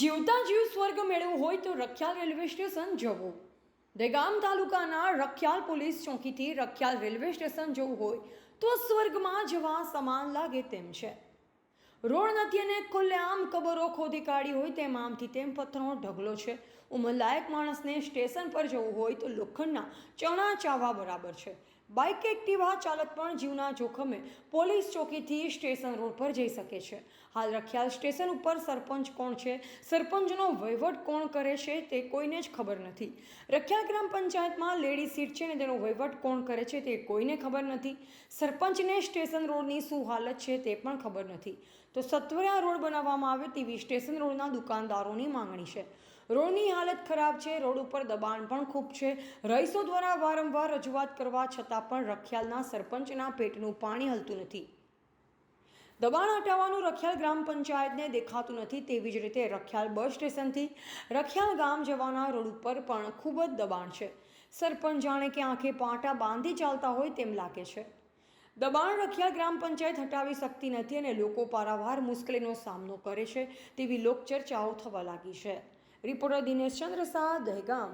જીવતા જીવ સ્વર્ગ મેળવવું હોય તો રખિયાલ રેલવે સ્ટેશન જવું. દેગામ તાલુકાના રખિયાલ પોલીસ ચોકીથી રખિયાલ રેલવે સ્ટેશન જવું હોય તો સ્વર્ગમાં જવા સમાન લાગે તેમ છે. રોડ નથી અને ખુલ્લેઆમ કબરો ખોદી કાઢી હોય તેમ આમથી તેમ પથ્થરનો ઢગલો છે. ઉંમરલાયક માણસને સ્ટેશન પર જવું હોય તો લોખંડના ચણા ચાવા બરાબર છે. બાઇક એક્ટિવા ચાલક પણ જીવના જોખમે પોલીસ ચોકીથી સ્ટેશન રોડ પર જઈ શકે છે. હાલ રખિયાલ સ્ટેશન ઉપર સરપંચ કોણ છે, સરપંચનો વહીવટ કોણ કરે છે તે કોઈને જ ખબર નથી. રખિયાલ ગ્રામ પંચાયતમાં લેડી સીટ છે ને તેનો વહીવટ કોણ કરે છે તે કોઈને ખબર નથી. સરપંચને સ્ટેશન રોડની શું હાલત છે તે પણ ખબર નથી. તો સત્વરિયા રોડ બનાવવામાં આવે તેવી સ્ટેશન રોડના દુકાનદારોની માંગણી છે. રોડની હાલત ખરાબ છે, રોડ ઉપર દબાણ પણ ખૂબ છે. રહીશો દ્વારા વારંવાર રજૂઆત કરવા છતાં પણ રખિયાલના સરપંચના પેટનું પાણી હલતું નથી. દબાણ હટાવવાનું રખિયાલ ગ્રામ પંચાયતને દેખાતું નથી તેવી જ રીતે રખિયાલ બસ સ્ટેશનથી રખિયાલ ગામ જવાના રોડ ઉપર પણ ખૂબ જ દબાણ છે. સરપંચ જાણે કે આંખે પાટા બાંધી ચાલતા હોય તેમ લાગે છે. દબાણ રખિયાલ ગ્રામ પંચાયત હટાવી શકતી નથી અને લોકો પારાવાર મુશ્કેલીનો સામનો કરે છે તેવી લોકચર્ચાઓ થવા લાગી છે. રિપોર્ટર દિનેશચંદ્ર શાહ દહેગામ.